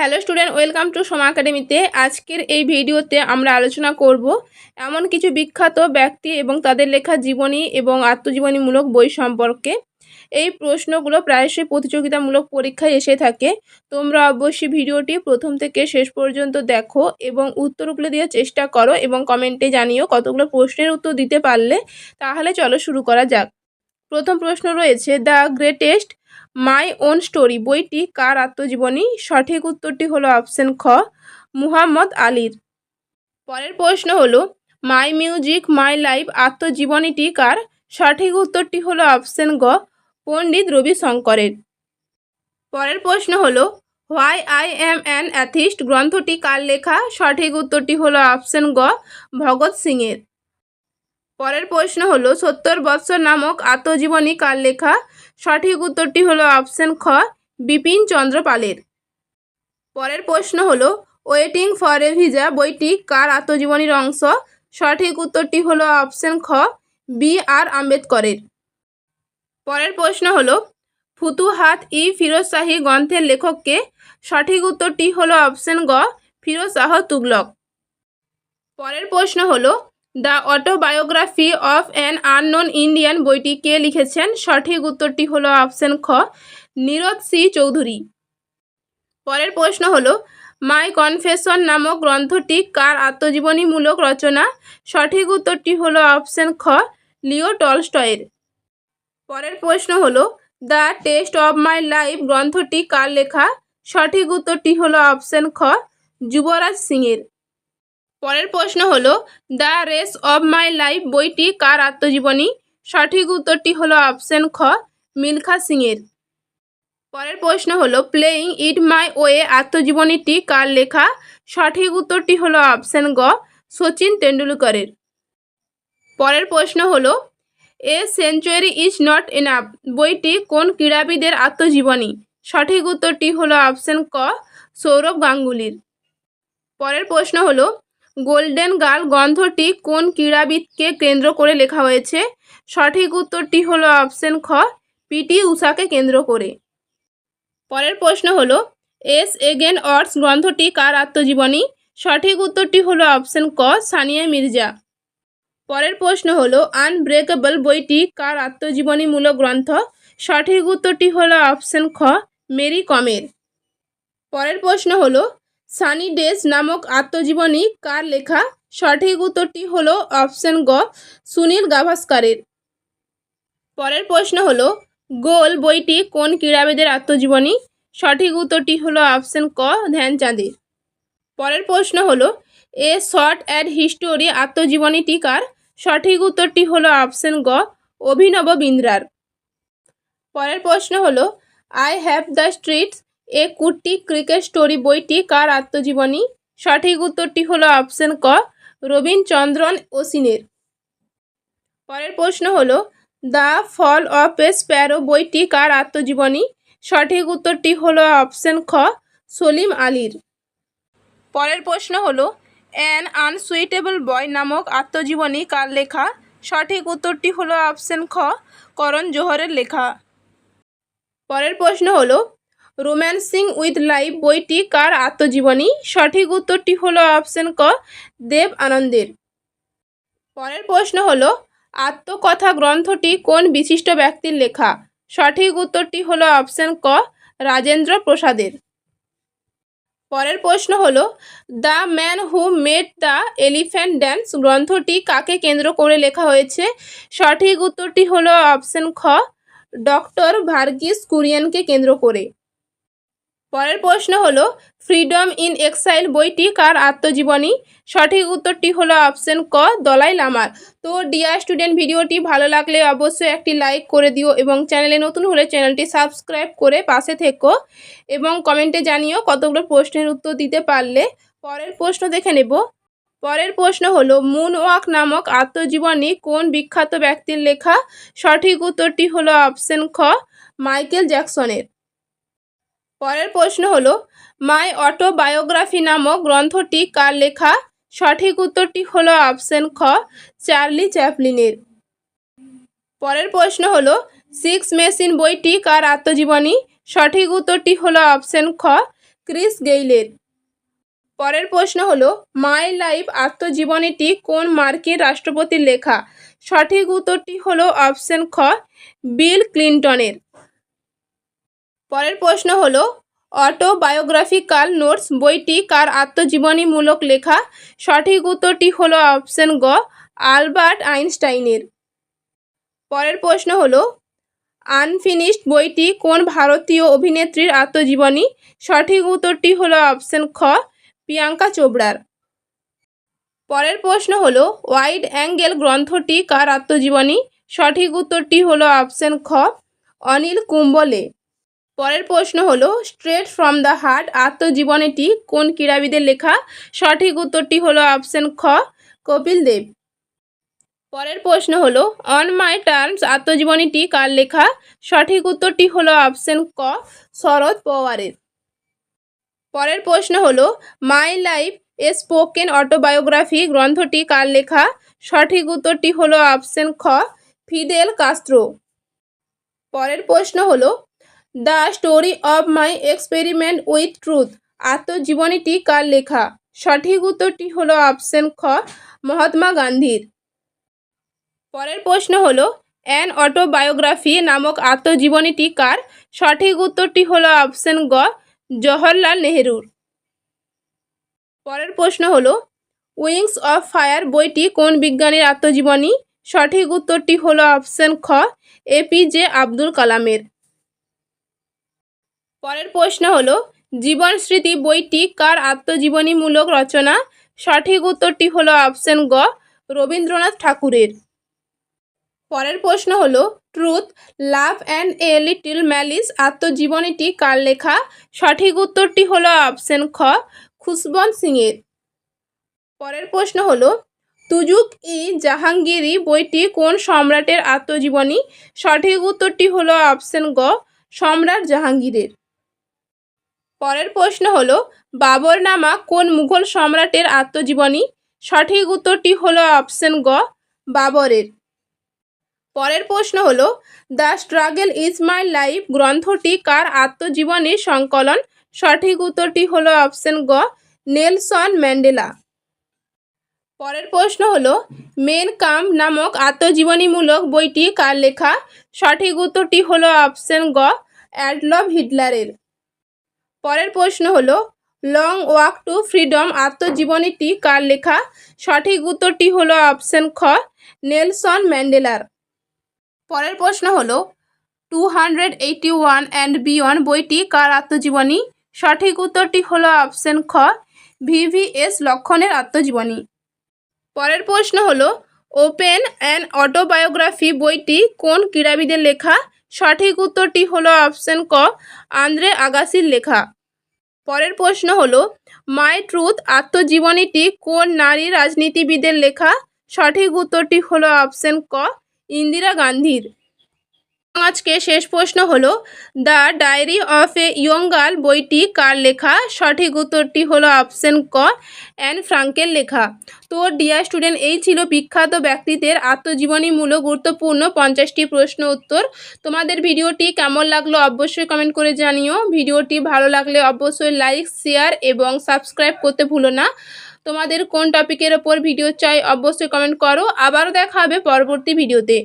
Hello student, welcome to Soma একাডেমিতে। আজকের এই ভিডিওতে আমরা আলোচনা করব এমন কিছু বিখ্যাত ব্যক্তি এবং তাদের লেখা জীবনী এবং আত্মজীবনীমূলক বই সম্পর্কে। এই প্রশ্নগুলো প্রায়শই প্রতিযোগিতামূলক পরীক্ষায় এসে থাকে। তোমরা অবশ্যই ভিডিওটি প্রথম থেকে শেষ পর্যন্ত দেখো এবং উত্তরগুলো দেওয়ার চেষ্টা করো এবং কমেন্টে জানিও কতগুলো প্রশ্নের উত্তর দিতে পারলে। তাহলে চলো শুরু করা যাক। প্রথম প্রশ্ন রয়েছে, the greatest my own story বইটি কার আত্মজীবনী? সঠিক উত্তরটি হলো অপশন খ, মুহাম্মদ আলীর। পরের প্রশ্ন হলো মাই মিউজিক মাই লাইফ আত্মজীবনীটি কার? সঠিক উত্তরটি হলো অপশন গ, পণ্ডিত রবি শঙ্করের পরের প্রশ্ন হলো why I am an atheist গ্রন্থটি কার লেখা? সঠিক উত্তরটি হলো অপশন গ, ভগৎ সিংয়ের। পরের প্রশ্ন হলো, সত্তর বৎসর নামক আত্মজীবনী কার লেখা? সঠিক উত্তরটি হলো অপশন খ, বিপিন চন্দ্র পালের। পরের প্রশ্ন হলো ওয়েটিং ফর এ ভিজা বইটি কার আত্মজীবনীর অংশ? সঠিক উত্তরটি হলো অপশন খ, বি আর আম্বেদকরের। পরের প্রশ্ন হলো, ফুতুহাত ই ফিরোজ শাহী গ্রন্থের লেখককে? সঠিক উত্তরটি হলো অপশন গ, ফিরোজ শাহ তুগলক। পরের প্রশ্ন হলো the autobiography of an unknown Indian বইটি কে লিখেছেন? সঠিক উত্তরটি হলো অপশন খ, নীরদ সি চৌধুরী। পরের প্রশ্ন হলো, মাই কনফেশন নামক গ্রন্থটি কার আত্মজীবনীমূলক রচনা? সঠিক উত্তরটি হলো অপশন খ, লিও টলস্টয়ের। পরের প্রশ্ন হলো, the test of my life গ্রন্থটি কার লেখা? সঠিক উত্তরটি হলো অপশন খ, যুবরাজ সিংয়ের। পরের প্রশ্ন হলো the race of my life বইটি কার আত্মজীবনী? সঠিক উত্তরটি হলো অপশন খ, মিলখা সিংয়ের। পরের প্রশ্ন হলো প্লেয়িং ইট মাই ওয়ে আত্মজীবনীটি কার লেখা? সঠিক উত্তরটি হলো অপশন গ সচিন তেন্ডুলকরের। পরের প্রশ্ন হলো a century is not enough বইটি কোন ক্রীড়াবিদের আত্মজীবনী? সঠিক উত্তরটি হলো অপশন ক, সৌরভ গাঙ্গুলির। পরের প্রশ্ন হলো গোল্ডেন গার্ল গ্রন্থটি কোন ক্রীড়াবিদকে কেন্দ্র করে লেখা হয়েছে? সঠিক উত্তরটি হলো অপশন খ, পিটি উষাকে কেন্দ্র করে। পরের প্রশ্ন হলো, এস এগেন অর্স গ্রন্থটি কার আত্মজীবনী? সঠিক উত্তরটি হলো অপশন ক, সানিয়া মির্জা। পরের প্রশ্ন হলো, আনব্রেকেবল বইটি কার আত্মজীবনীমূলক গ্রন্থ? সঠিক উত্তরটি হলো অপশন খ, মেরি কমের। পরের প্রশ্ন হলো সানি ডেজ নামক আত্মজীবনী কার লেখা? সঠিক উত্তরটি হল অপশন গ, সুনীল গাভাস্কারের। পরের প্রশ্ন হলো, গোল বইটি কোন ক্রীড়াবিদের আত্মজীবনী? সঠিক উত্তরটি হলো অপশন ক, ধ্যানচাঁদের। পরের প্রশ্ন হলো, এ শর্ট অ্যাড হিস্টোরি আত্মজীবনীটি কার? সঠিক উত্তরটি হলো অপশন গ, অভিনব বিন্দ্রার। পরের প্রশ্ন হলো, I have the streets a Kutty cricket story বইটি কার আত্মজীবনী? সঠিক উত্তরটি হলো অপশন ক, রবীন্দ্রচন্দ্রন অসিনের পরের প্রশ্ন হলো, the fall of a sparrow বইটি কার আত্মজীবনী? সঠিক উত্তরটি হলো অপশন খ, সলিম আলীর। পরের প্রশ্ন হলো, অ্যান আনসুইটেবল বয় নামক আত্মজীবনী কার লেখা? সঠিক উত্তরটি হলো অপশন খ, করণ জোহরের লেখা। পরের প্রশ্ন হলো রোম্যান্সিং উইথ লাইফ বইটি কার আত্মজীবনী? সঠিক উত্তরটি হলো অপশন ক, দেব আনন্দের। পরের প্রশ্ন হলো, আত্মকথা গ্রন্থটি কোন বিশিষ্ট ব্যক্তির লেখা? সঠিক উত্তরটি হলো অপশন ক, রাজেন্দ্র প্রসাদের। পরের প্রশ্ন হলো, the man who made the elephant dance গ্রন্থটি কাকে কেন্দ্র করে লেখা হয়েছে? সঠিক উত্তরটি হলো অপশন খ, ডক্টর ভার্গিস কুরিয়ানকে কেন্দ্র করে। পরের প্রশ্ন হলো ফ্রিডম ইন এক্সাইল বইটি কার আত্মজীবনী? সঠিক উত্তরটি হলো অপশন ক, দলাই লামার। তো ডিয়ার স্টুডেন্ট ভিডিওটি ভালো লাগলে অবশ্যই একটি লাইক করে দিও এবং চ্যানেলে নতুন হলে চ্যানেলটি সাবস্ক্রাইব করে পাশে থেকো এবং কমেন্টে জানিও কতগুলো প্রশ্নের উত্তর দিতে পারলে। পরের প্রশ্ন দেখে নেব। পরের প্রশ্ন হলো মুন ওয়াক নামক আত্মজীবনী কোন বিখ্যাত ব্যক্তির লেখা? সঠিক উত্তরটি হলো অপশন খ, মাইকেল জ্যাকসনের। পরের প্রশ্ন হলো, মাই অটোবায়োগ্রাফি নামক গ্রন্থটি কার লেখা? সঠিক উত্তরটি হলো অপশন খ, চার্লি চ্যাপলিনের। পরের প্রশ্ন হলো, সিক্স মেশিন বইটি কার আত্মজীবনী? সঠিক উত্তরটি হলো অপশন খ, ক্রিস গেইলের। পরের প্রশ্ন হলো, মাই লাইফ আত্মজীবনীটি কোন মার্কিন রাষ্ট্রপতির লেখা? সঠিক উত্তরটি হলো অপশন খ, বিল ক্লিন্টনের। পরের প্রশ্ন হলো অটোবায়োগ্রাফিক্যাল নোটস বইটি কার আত্মজীবনীমূলক লেখা? সঠিক উত্তরটি হলো অপশন গ, আলবার্ট আইনস্টাইনের। পরের প্রশ্ন হলো, আনফিনিশড বইটি কোন ভারতীয় অভিনেত্রীর আত্মজীবনী? সঠিক উত্তরটি হলো অপশন খ, প্রিয়াঙ্কা চোপড়ার। পরের প্রশ্ন হলো, ওয়াইড অ্যাঙ্গেল গ্রন্থটি কার আত্মজীবনী? সঠিক উত্তরটি হলো অপশন খ, অনিল কুম্বলে। পরের প্রশ্ন হলো স্ট্রেট ফ্রম দ্য হার্ট আত্মজীবনীটি কোন ক্রীড়াবিদের লেখা? সঠিক উত্তরটি হলো অপশন খ, কপিল দেব। পরের প্রশ্ন হলো অন মাই টার্মস আত্মজীবনীটি কার লেখা? সঠিক উত্তরটি হলো অপশন ক, শরৎ পওয়ারের। পরের প্রশ্ন হলো my life a spoken autobiography গ্রন্থটি কার লেখা? সঠিক উত্তরটি হলো অপশন খ, ফিদেল কাস্ত্রো। পরের প্রশ্ন হলো the story of my experiment with truth. আত্মজীবনীটি কার লেখা? সঠিক উত্তরটি হলো অপশন খ, মহাত্মা গান্ধীর। পরের প্রশ্ন হলো, অ্যান অটোবায়োগ্রাফি নামক আত্মজীবনীটি কার? সঠিক উত্তরটি হলো অপশন গ, জওহরলাল নেহরুর। পরের প্রশ্ন হলো, উইংস অফ ফায়ার বইটি কোন বিজ্ঞানীর আত্মজীবনী? সঠিক উত্তরটি হলো অপশন খ এপিজে আব্দুল কালামের। পরের প্রশ্ন হলো, জীবন স্মৃতি বইটি কার আত্মজীবনীমূলক রচনা? সঠিক উত্তরটি হলো অপশন গ, রবীন্দ্রনাথ ঠাকুরের। পরের প্রশ্ন হলো, truth, love and a little malice আত্মজীবনীটি কার লেখা? সঠিক উত্তরটি হলো অপশন খ, খুশবন্ত সিংয়ের। পরের প্রশ্ন হলো, তুজুক ই জাহাঙ্গীরি বইটি কোন সম্রাটের আত্মজীবনী? সঠিক উত্তরটি হলো অপশন গ, সম্রাট জাহাঙ্গীরের। পরের প্রশ্ন হলো বাবরনামা কোন মুঘল সম্রাটের আত্মজীবনী? সঠিক উত্তরটি হলো অপশন গ, বাবরের। পরের প্রশ্ন হলো, the struggle is my life গ্রন্থটি কার আত্মজীবনীর সংকলন? সঠিক উত্তরটি হলো অপশন গ, নেলসন ম্যান্ডেলা। পরের প্রশ্ন হলো, মেন কাম নামক আত্মজীবনীমূলক বইটি কার লেখা? সঠিক উত্তরটি হলো অপশন গ অ্যাডলভ হিটলারের। পরের প্রশ্ন হলো লং ওয়াক টু ফ্রিডম আত্মজীবনীটি কার লেখা? সঠিক উত্তরটি হলো অপশন খ, নেলসন ম্যান্ডেলার। পরের প্রশ্ন হলো two hundred eighty one and beyond বইটি কার আত্মজীবনী? সঠিক উত্তরটি হলো অপশন খ ভিভিএস লক্ষণের আত্মজীবনী। পরের প্রশ্ন হলো ওপেন অ্যান্ড অটোবায়োগ্রাফি বইটি কোন ক্রীড়াবিদের লেখা? সঠিক উত্তরটি হলো অপশন ক, আন্দ্রে আগাসির লেখা। পরের প্রশ্ন হলো, মাই ট্রুথ আত্মজীবনীটি কোন নারী রাজনীতিবিদের লেখা? সঠিক উত্তরটি হলো অপশন ক, ইন্দিরা গান্ধীর। আজকে শেষ প্রশ্ন হলো, the diary of a young girl বইটি কার লেখা? সঠিক উত্তরটি হলো অপশন ক, অ্যান ফ্রাঙ্কের লেখা। তো, ডিয়ার স্টুডেন্ট, এই ছিল বিখ্যাত ব্যক্তিদের আত্মজীবনীমূলক গুরুত্বপূর্ণ পঞ্চাশটি প্রশ্ন উত্তর। তোমাদের ভিডিওটি কেমন লাগল অবশ্যই কমেন্ট করে জানিও। ভিডিওটি ভালো লাগলে অবশ্যই লাইক, শেয়ার এবং সাবস্ক্রাইব করতে ভুলো না। তোমাদের কোন টপিকের ওপর ভিডিও চাই অবশ্যই কমেন্ট করো। আবারও দেখা হবে পরবর্তী ভিডিওতে।